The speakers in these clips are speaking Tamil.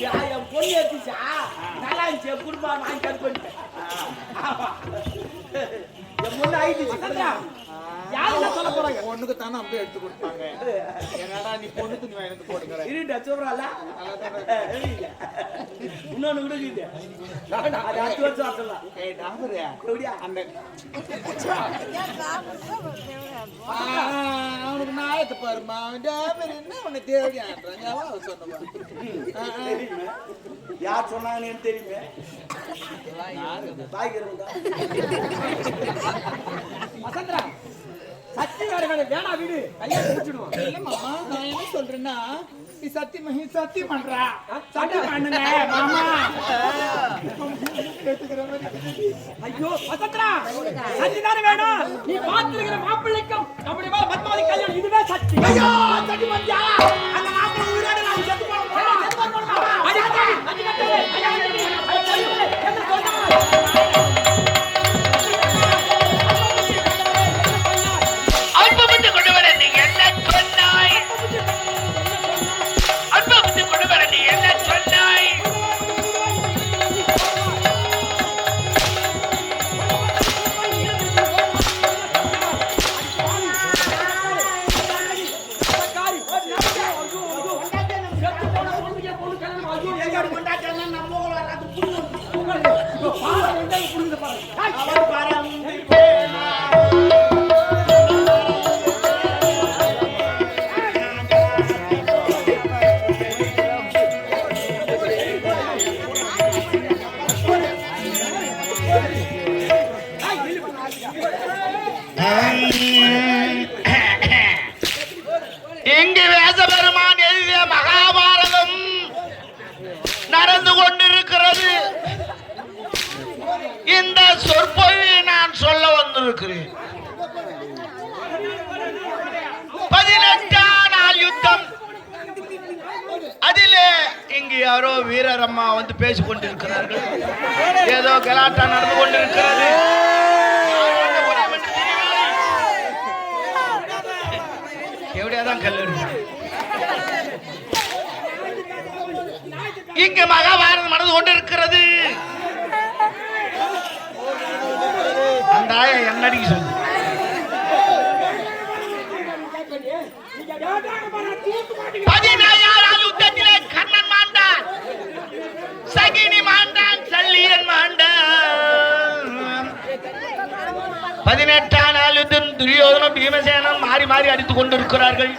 என் பொண்ணு எடுத்துச்சா நல்லா இருந்துச்சு என் குடும்பம் வாங்கி கட் பண்ணிட்டேன் ஆமா. என் பொண்ணு ஆயிடுச்சு கண்டா யாருன்னா சொல்ல போறாங்க? பொண்ணுக்கு தானே அப்படியே எடுத்து கொடுத்தாங்க என்னடா நீ பொண்ணு துணி வாங்கி போடுங்கிற இருடா சொல்றால இன்னொன்னு கூட அது அடுத்த வருஷம் ஏய் அந்த அவனுக்கு நாயத்தை பாருமா அவன் டாபர் என்ன உன்னை தேடி ஆடுறான் எவன் சொன்னவன் தெரியுமே? யார் சொன்னாங்கன்னு தெரியுமே? பாய்க்கிறவங்க வசந்தரா சத்தி வேற வேற வேணா வீடு கல்யாணம் முடிச்சிடுவோம் இல்ல மாமா நான் என்ன சொல்றேன்னா நீ சத்தி மகி சத்தி பண்றா. சத்தி பண்ணுங்க மாமா. ஐயோ வசந்தரா சத்தி தானே வேணும். நீ பார்த்திருக்கிற மாப்பிள்ளைக்கும் நம்முடைய பத்மாவதி கல்யாணம் இதுவே சத்தி ஐயோ சத்தி யாரோ வீரரம்மா வந்து பேசிக் கொண்டிருக்கிறார்கள் ஏதோ கலாட்டா நடந்து கொண்டிருக்கிறது. எப்படியாதான் கல் இங்கு மகாபாரதம் நடந்து கொண்டிருக்கிறது. அந்த ஆயா என்னடி சொல்லு பதினாயிரம் துரியோதனும் பீமசேனம் மாறி மாறி அடித்துக் கொண்டிருக்கிறார்கள்.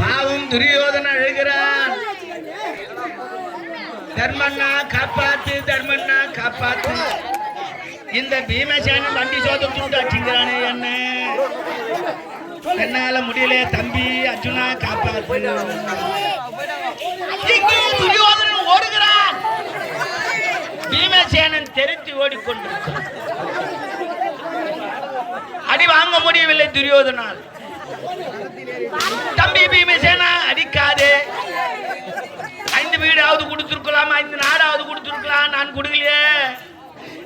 பாவம் துரியோதன அழுகிறான். தர்மண்ணா காப்பாத்து தர்மண்ணா காப்பாத்து. இந்த பீமசேனன் வண்டி சோதம் சுட்டு என்ன என்னால முடியல தம்பி அர்ஜுனா காப்பாத்து. துரியோதனன் ஓடுகிறான். பீமசேனன் தெரிஞ்சு ஓடிக்கொண்டிருக்கிறான். அடி வாங்க முடியவில்லை துரியோதனால். தம்பி பீமசேனா அடிக்காதே. ஐந்து வீடாவது கொடுத்துருக்கலாம் ஐந்து நாடாவது கொடுத்துருக்கலாம் நான் கொடுக்கலையே.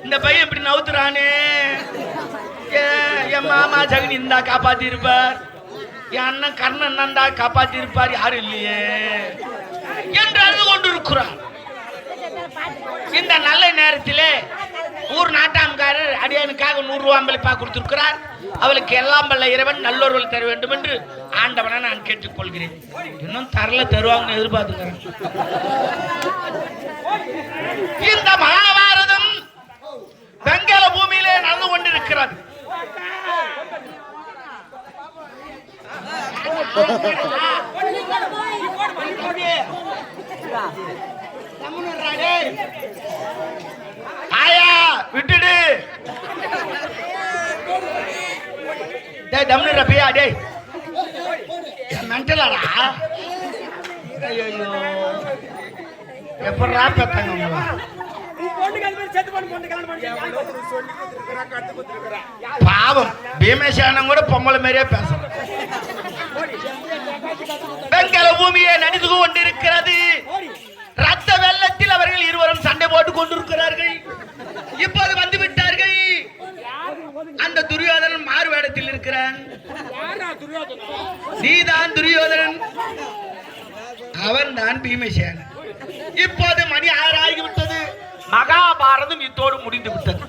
இந்த பையன் இப்படி நவுத்துறானே. ஏ, என் மாமா ஜெகன் இருந்தா காப்பாத்தி இருப்பார் என் அண்ணன் கர்ணன் அண்ணன்டா காப்பாத்தி இருப்பார் யாரும் இல்லையே. என்று அழுது கொண்டிருக்கிறார். இந்த நல்ல நேரத்திலே ஊர் நாட்டாம்காரர் அடியானுக்காக நூறு ரூபாய் அம்பளிப்பா கொடுத்திருக்கிறார். அவளுக்கு எல்லாம் வல்ல இறைவன் நல்லோர்கள் தர வேண்டும் என்று ஆண்டவனை நான் கேட்டுக்கொள்கிறேன். இன்னும் தரல தருவாங்கன்னு எதிர்பார்த்துக்கிறேன். இந்த மகாபாரதம் வெங்கல பூமியிலே நடந்து கொண்டிருக்கிறது. ஆயா டேய் பையா டேய் மென்டலாடா ஐயோ எப்படா பெத்தாங்க பாவம் பீமசேனம் கூட பொம்பளை மாதிரியே பேசுறேன் வெங்கல பூமியை நடித்து கொண்டிருக்கிறது ரத்த வெள்ளத்தில் அவர்கள் இருவரும் சண்டை போட்டு கொண்டிருக்கிறார்கள் இப்போது வந்துவிட்டு விட்டார்கள் அந்த துரியோதனன். நீதான் துரியோதனன். அவன் தான் பீமசேனன். இப்போது மணி ஆறு மகாபாரதம் இத்தோடு முடிந்து விட்டது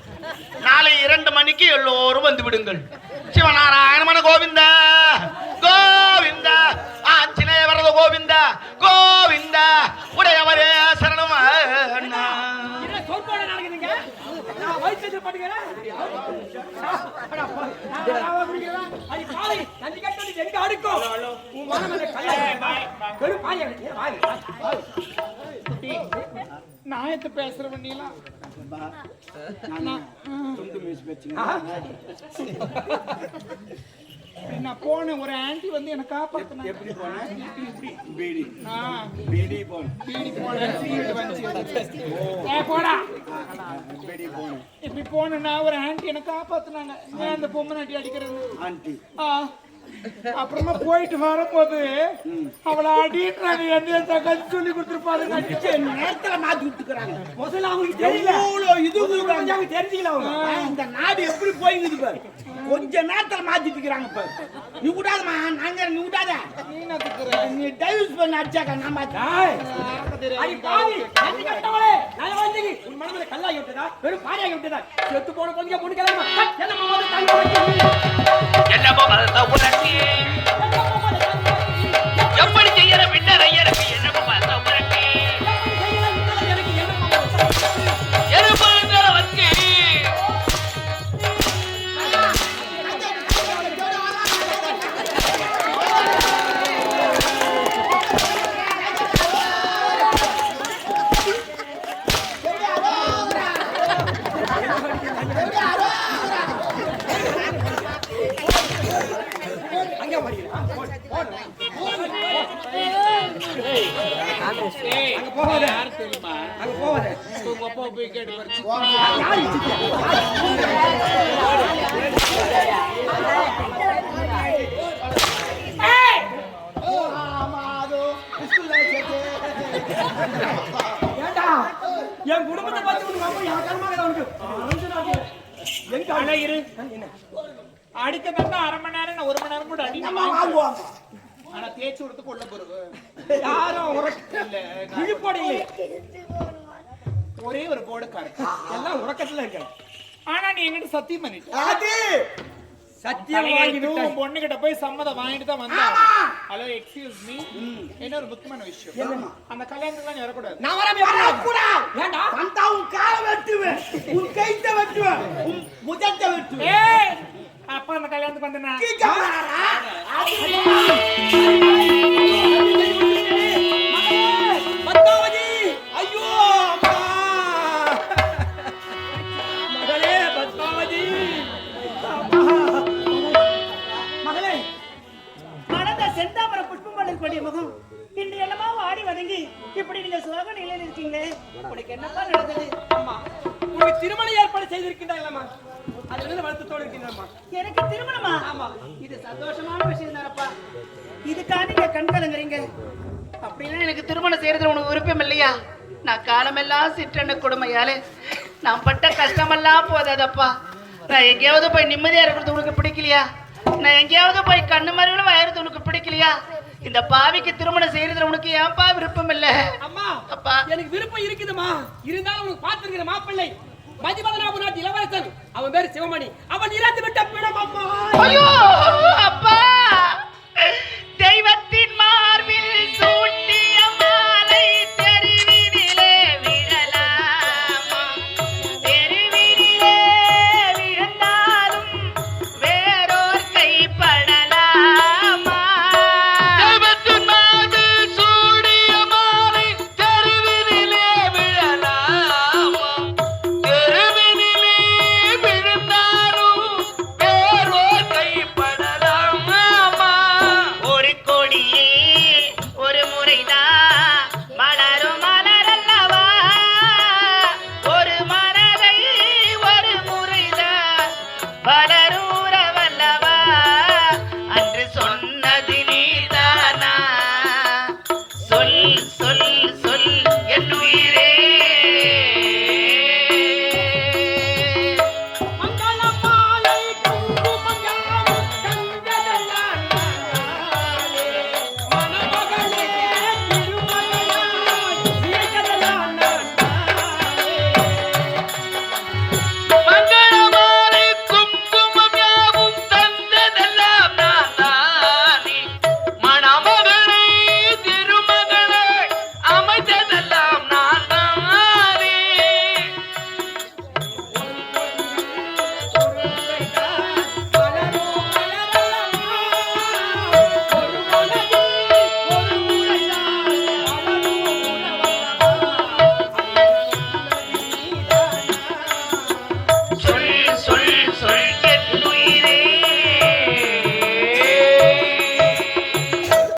நாளை இரண்டு மணிக்கு எல்லோரும் வந்து விடுங்கள் சிவநாராயணமன கோவிந்தா கோவிந்தா ஆஞ்சநேய வரத கோவிந்தா கோவிந்தா உடையவரே சரணம் அண்ணா. என்ன பண்ணுகிறேன் அது காலை நன்றி கட்டது எங்க அடுக்கும் உன் மனம் அந்த கல்யாணம் வெறும் பாய் நாயத்தை பேசுற பண்ணிலாம் நான் போனேன் ஒரு ஆன்ட்டி வந்து என்ன காப்பாத்தினாங்க. எப்படி போன? பீடி. ஆ, பீடி போன. பீடி போனேன் சீட்டு வந்துச்சு ஏ போடா. பீடி போன. இப்படி போனேன்னா ஒரு ஆன்ட்டி என்ன காப்பாத்துனாங்க. ஏன் அந்த பொம்மை நாட்டி அடிக்கிறது? ஆண்டி. ஆ. அப்புறமா போயிட்டு வரும்போது அவளை அடின்றாங்க என்ன தகவல் சொல்லி கொடுத்துருப்பாரு. நேரத்துல மாத்தி விட்டுக்கிறாங்க. முதல்ல அவங்களுக்கு தெரியல இது தெரிஞ்சுக்கல அவங்க. இந்த நாடு எப்படி போயிங்குது பாரு. கொஞ்ச நேரத்துல மாத்திட்டு இருக்கிறாங்க பாரு. நீ விடாதமா நாங்க நீ விடாத. நீ டைவர்ஸ் பண்ண அடிச்சாக்க நான் மனதில் கல்லாகி விட்டதா? வெறும் பாறையாகி விட்டதா? செத்து போன கொஞ்சம் பொண்ணு கிளம்பா என்ன மாமா தங்க என்னமோ மறந்த உனக்கு எப்படி செய்யற பின்னர் ஐயருக்கு அங்க போகாத. யார் தெரியுமா? அங்க போவாத உங்க அப்பா போய் கேட்டு பறிச்சு யார் இச்சிட்டியா ஏண்டா? என் குடும்பத்தை பார்த்து உனக்கு யாருக்காரமாக என்ன? அடிக்க தந்தா அரை மணி நேரம் நான் ஒரு மணி நேரம் கூட அடி ஆனா தேய்ச்சி விடுத்து கொள்ள போறது யாரும் விழிப்படையிலே ஒரே ஒரு போடுக்காரு. எல்லாம் உறக்கத்துல இருக்க ஆனா நீ என்கிட்ட சத்தியம் பண்ணிட்ட. சத்தியம் வாங்கி விட்டாய். உன் பொண்ணு கிட்ட போய் சம்மதம் வாங்கிட்டு தான் வந்தேன் ஹலோ எக்ஸ்கியூஸ் மீ இன்னொரு முக்கியமான விஷயம்? அந்த கல்யாணத்துக்கு நீ வரக்கூடாது. நான் வராம? வரக்கூடாது. ஏண்டா? வந்தா உன் காலை வெட்டுவேன். உன் கைத்த வெட்டுவேன். உன் முதத்தை வெட்டுவேன். அப்பா அந்த கல்யாணத்துக்கு வந்தேனா எனக்கு திருமணமா? ஆமா. இது சந்தோஷமான விஷயம் தானப்பா. இதுக்காக நீங்க கண் கலங்குறீங்க. அப்படின்னா எனக்கு திருமணம் செய்யறதுல உனக்கு விருப்பம் இல்லையா? நான் காலமெல்லாம் சிற்றண்ட கொடுமையாலே. நான் பட்ட கஷ்டமெல்லாம் போதாதப்பா. நான் எங்கேயாவது போய் நிம்மதியா இருக்கிறது உனக்கு பிடிக்கலையா? நான் எங்கேயாவது போய் கண்ணு மறைவில் வயறது உனக்கு பிடிக்கலையா? இந்த பாவிக்கு திருமணம் செய்யறதுல உனக்கு ஏன்பா விருப்பம் இல்ல? அம்மா அப்பா. எனக்கு விருப்பம் இருக்குதுமா இருந்தாலும் உனக்கு பார்த்திருக்கிற மாப்பிள்ளை. மதிபதனாபுராஜ் இளவரசன். அவன் பேர் சிவமணி. அவன் இறந்து விட்ட பிணம் அம்மா. ஐயோ அப்பா!